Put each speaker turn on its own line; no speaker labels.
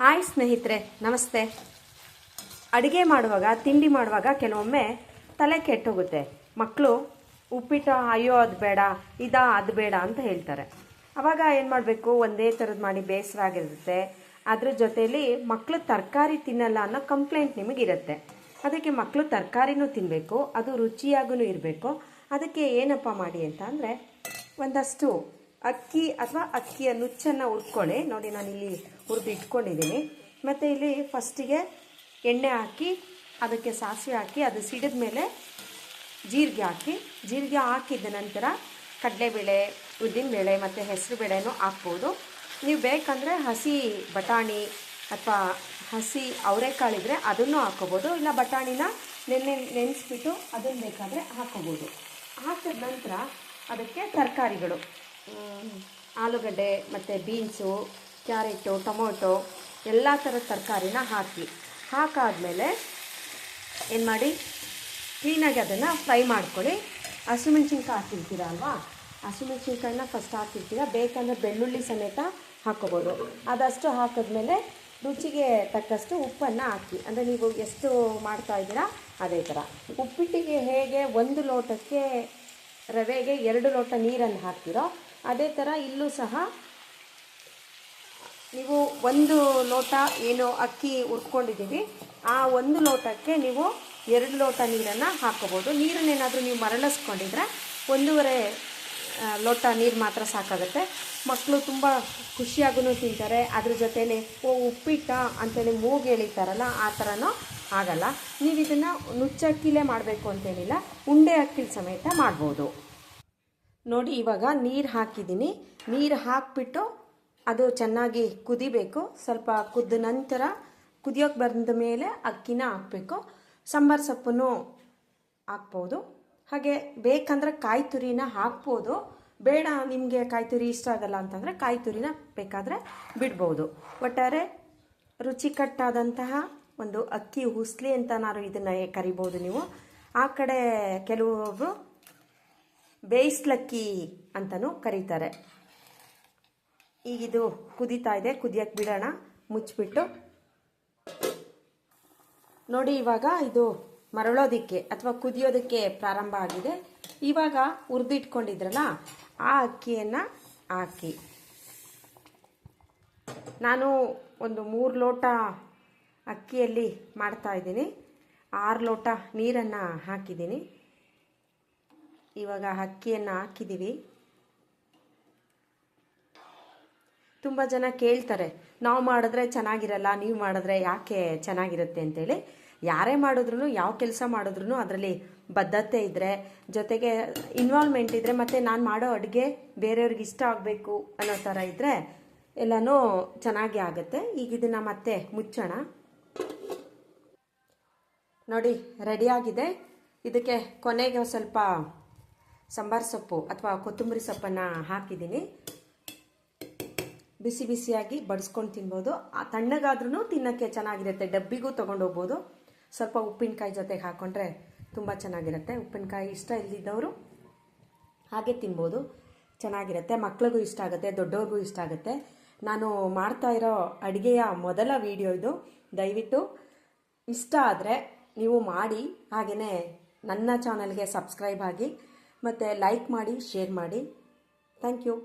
Hi ಸ್ನೇಹಿತರೆ, ನಮಸ್ತೆ. ಅಡುಗೆ ಮಾಡುವಾಗ, ತಿಂಡಿ ಮಾಡುವಾಗ ಕೆಲವೊಮ್ಮೆ ತಲೆ ಕೆಟ್ಟೋಗುತ್ತೆ. ಮಕ್ಕಳು ಉಪ್ಪಿಟ್ಟು, ಅಯ್ಯೋ, ಅದು ಬೇಡ, ಇದಾ, ಅದು ಬೇಡ ಅಂತ ಹೇಳ್ತಾರೆ. ಅವಾಗ ಏನು ಮಾಡಬೇಕು? ಒಂದೇ ಥರದ್ದು ಮಾಡಿ ಬೇಸರ ಆಗಿರುತ್ತೆ. ಅದ್ರ ಜೊತೆಯಲ್ಲಿ ಮಕ್ಕಳು ತರಕಾರಿ ತಿನ್ನಲ್ಲ ಅನ್ನೋ ಕಂಪ್ಲೇಂಟ್ ನಿಮಗಿರುತ್ತೆ. ಅದಕ್ಕೆ ಮಕ್ಕಳು ತರಕಾರಿನೂ ತಿನ್ನಬೇಕು ಅದು ರುಚಿಯಾಗೂ ಇರಬೇಕು. ಅದಕ್ಕೆ ಏನಪ್ಪ ಮಾಡಿ ಅಂತ ಅಂದರೆ, ಒಂದಷ್ಟು ಅಕ್ಕಿ ಅಥವಾ ಅಕ್ಕಿಯ ನುಚ್ಚನ್ನು ಹುರ್ಕೊಳ್ಳಿ. ನೋಡಿ ನಾನು ಇಲ್ಲಿ ಹುರಿದು ಇಟ್ಕೊಂಡಿದ್ದೀನಿ. ಮತ್ತು ಇಲ್ಲಿ ಫಸ್ಟಿಗೆ ಎಣ್ಣೆ ಹಾಕಿ, ಅದಕ್ಕೆ ಸಾಸಿವೆ ಹಾಕಿ, ಅದು ಸಿಡಿದ ಮೇಲೆ ಜೀರಿಗೆ ಹಾಕಿ, ಜೀರಿಗೆ ಹಾಕಿದ ನಂತರ ಕಡಲೆಬೇಳೆ, ಉದ್ದಿನಬೇಳೆ ಮತ್ತು ಹೆಸರುಬೇಳೆನೂ ಹಾಕ್ಬೋದು. ನೀವು ಬೇಕಂದರೆ ಹಸಿ ಬಟಾಣಿ ಅಥವಾ ಹಸಿ ಅವರೆಕಾಳಿದ್ರೆ ಅದನ್ನು ಹಾಕೋಬೋದು ಇಲ್ಲ ಬಟಾಣಿನ ನೆನೆ ನೆನೆಸ್ಬಿಟ್ಟು ಅದನ್ನು ಬೇಕಾದರೆ ಹಾಕೋಬೋದು ಹಾಕಿದ ನಂತರ ಅದಕ್ಕೆ ತರಕಾರಿಗಳು, ಆಲೂಗಡ್ಡೆ ಮತ್ತು ಬೀನ್ಸು ಕ್ಯಾರೆಟು, ಟೊಮೊಟೊ, ಎಲ್ಲ ಥರದ ತರಕಾರಿನ ಹಾಕಿ. ಹಾಕಾದಮೇಲೆ ಏನು ಮಾಡಿ ಕ್ಲೀನಾಗಿ ಅದನ್ನು ಫ್ರೈ ಮಾಡ್ಕೊಳ್ಳಿ. ಹಸಿಮೆಣ್ಸಿನ್ಕಾಯಿ ಹಾಕಿರ್ತೀರ ಅಲ್ವಾ? ಹಸಿಮೆಣ್ಸಿನ್ಕಾಯಿನ ಫಸ್ಟ್ ಹಾಕಿರ್ತೀರ. ಬೇಕಂದರೆ ಬೆಳ್ಳುಳ್ಳಿ ಸಮೇತ ಹಾಕೋಬೋದು. ಅದಷ್ಟು ಹಾಕಿದ್ಮೇಲೆ ರುಚಿಗೆ ತಕ್ಕಷ್ಟು ಉಪ್ಪನ್ನು ಹಾಕಿ. ಅಂದರೆ ನೀವು ಎಷ್ಟು ಮಾಡ್ತಾ ಇದ್ದೀರಾ? ಅದೇ ಥರ. ಉಪ್ಪಿಟ್ಟಿಗೆ ಹೇಗೆ ಒಂದು ಲೋಟಕ್ಕೆ ರವೆಗೆ ಎರಡು ಲೋಟ ನೀರನ್ನು ಹಾಕ್ತಿರೋ, ಅದೇ ಥರ ಇಲ್ಲೂ ಸಹ ನೀವು ಒಂದು ಲೋಟ ಏನು ಅಕ್ಕಿ ಹುರ್ಕೊಂಡಿದ್ದೀವಿ ಆ ಒಂದು ಲೋಟಕ್ಕೆ ನೀವು ಎರಡು ಲೋಟ ನೀರನ್ನು ಹಾಕೋಬೋದು ನೀರನ್ನೇನಾದರೂ ನೀವು ಮರಳಿಸ್ಕೊಂಡಿದ್ರೆ ಒಂದೂವರೆ ಲೋಟ ನೀರು ಮಾತ್ರ ಸಾಕಾಗುತ್ತೆ. ಮಕ್ಕಳು ತುಂಬ ಖುಷಿಯಾಗೂ ತಿಂತಾರೆ. ಅದ್ರ ಜೊತೆಲಿ ಓ, ಉಪ್ಪಿಟ್ಟ ಅಂತೇಳಿ ಮೂಗು ಎಳಿತಾರಲ್ಲ, ಆ ಥರನೂ ಆಗಲ್ಲ. ನೀವು ಇದನ್ನು ನುಚ್ಚಕ್ಕಿಲೇ ಮಾಡಬೇಕು ಅಂತೇನಿಲ್ಲ ಉಂಡೆ ಅಕ್ಕಿಲಿ ಸಮೇತ ಮಾಡ್ಬೋದು. ನೋಡಿ, ಇವಾಗ ನೀರು ಹಾಕಿದ್ದೀನಿ. ನೀರು ಹಾಕಿಬಿಟ್ಟು ಅದು ಚೆನ್ನಾಗಿ ಕುದಿಬೇಕು. ಸ್ವಲ್ಪ ಕುದ್ದ ನಂತರ ಕುದಿಯೋಕೆ ಬಂದ ಮೇಲೆ ಅಕ್ಕಿನ ಹಾಕಬೇಕು. ಸಾಂಬಾರು ಸೊಪ್ಪನ್ನು ಹಾಕ್ಬೋದು. ಹಾಗೆ ಬೇಕಂದರೆ ಕಾಯಿ ತುರಿನ ಹಾಕ್ಬೋದು. ಬೇಡ ನಿಮಗೆ ಕಾಯಿ ತುರಿ ಇಷ್ಟ ಆಗಲ್ಲ ಅಂತಂದರೆ ಕಾಯಿ ತುರಿನ ಬೇಕಾದರೆ ಬಿಡ್ಬೋದು. ಒಟ್ಟಾರೆ ರುಚಿಕಟ್ಟಾದಂತಹ ಒಂದು ಅಕ್ಕಿ ಹುಸ್ಲಿ ಅಂತ ನಾನು ಇದನ್ನು ಕರಿಬೋದು ನೀವು. ಆ ಕಡೆ ಕೆಲವೊಬ್ಬರು ಬೇಯಿಸ್ಲಕ್ಕಿ ಅಂತಲೂ ಕರೀತಾರೆ. ಈಗಿದು ಕುದೀತಾ ಇದೆ ಕುದಿಯಕ್ಕೆ ಬಿಡೋಣ, ಮುಚ್ಚಿಬಿಟ್ಟು. ನೋಡಿ, ಇವಾಗ ಇದು ಮರಳೋದಕ್ಕೆ ಅಥವಾ ಕುದಿಯೋದಕ್ಕೆ ಪ್ರಾರಂಭ ಆಗಿದೆ. ಇವಾಗ ಹುರಿದಿಟ್ಕೊಂಡಿದ್ರಲ್ಲ, ಆ ಅಕ್ಕಿಯನ್ನು ಹಾಕಿ. ನಾನು ಒಂದು ಮೂರು ಲೋಟ ಅಕ್ಕಿಯಲ್ಲಿ ಮಾಡ್ತಾ ಇದ್ದೀನಿ. ಆರು ಲೋಟ ನೀರನ್ನು ಹಾಕಿದ್ದೀನಿ. ಇವಾಗ ಅಕ್ಕಿಯನ್ನು ಹಾಕಿದ್ದೀವಿ. ತುಂಬ ಜನ ಕೇಳ್ತಾರೆ, ನಾವು ಮಾಡಿದ್ರೆ ಚೆನ್ನಾಗಿರಲ್ಲ, ನೀವು ಮಾಡಿದ್ರೆ ಯಾಕೆ ಚೆನ್ನಾಗಿರುತ್ತೆ? ಅಂತೇಳಿ. ಯಾರೇ ಮಾಡಿದ್ರು ಯಾವ ಕೆಲಸ ಮಾಡಿದ್ರು ಅದರಲ್ಲಿ ಬದ್ಧತೆ ಇದ್ದರೆ ಜೊತೆಗೆ ಇನ್ವಾಲ್ವ್ಮೆಂಟ್ ಇದ್ದರೆ ಮತ್ತು ನಾನು ಮಾಡೋ ಅಡುಗೆ ಬೇರೆಯವ್ರಿಗೆ ಇಷ್ಟ ಆಗಬೇಕು ಅನ್ನೋ ಥರ ಇದ್ದರೆ ಎಲ್ಲನೂ ಚೆನ್ನಾಗಿ ಆಗುತ್ತೆ. ಈಗ ಇದನ್ನು ಮತ್ತೆ ಮುಚ್ಚೋಣ. ನೋಡಿ ರೆಡಿಯಾಗಿದೆ ಇದಕ್ಕೆ ಕೊನೆಗೆ ಸ್ವಲ್ಪ ಸಾಂಬಾರು ಸೊಪ್ಪು ಅಥವಾ ಕೊತ್ತಂಬರಿ ಸೊಪ್ಪನ್ನು ಹಾಕಿದ್ದೀನಿ. ಬಿಸಿ ಬಿಸಿಯಾಗಿ ಬಡಿಸ್ಕೊಂಡು ತಿನ್ಬೋದು. ತಣ್ಣಗಾದ್ರೂ ತಿನ್ನೋಕ್ಕೆ ಚೆನ್ನಾಗಿರುತ್ತೆ. ಡಬ್ಬಿಗೂ ತೊಗೊಂಡೋಗ್ಬೋದು ಸ್ವಲ್ಪ ಉಪ್ಪಿನಕಾಯಿ ಜೊತೆಗೆ ಹಾಕ್ಕೊಂಡ್ರೆ ತುಂಬ ಚೆನ್ನಾಗಿರುತ್ತೆ. ಉಪ್ಪಿನಕಾಯಿ ಇಷ್ಟ ಇಲ್ಲದಿದ್ದವರು ಹಾಗೆ ತಿನ್ಬೋದು. ಚೆನ್ನಾಗಿರುತ್ತೆ. ಮಕ್ಳಿಗೂ ಇಷ್ಟ ಆಗುತ್ತೆ, ದೊಡ್ಡವ್ರಿಗೂ ಇಷ್ಟ ಆಗುತ್ತೆ. ನಾನು ಮಾಡ್ತಾ ಇರೋ ಅಡುಗೆಯ ಮೊದಲ ವಿಡಿಯೋ ಇದು. ದಯವಿಟ್ಟು ಇಷ್ಟ ಆದರೆ ನೀವು ಮಾಡಿ ಹಾಗೆಯೇ ನನ್ನ ಚಾನಲ್ಗೆ ಸಬ್ಸ್ಕ್ರೈಬ್ ಆಗಿ ಮತ್ತು ಲೈಕ್ ಮಾಡಿ, ಶೇರ್ ಮಾಡಿ. Thank you.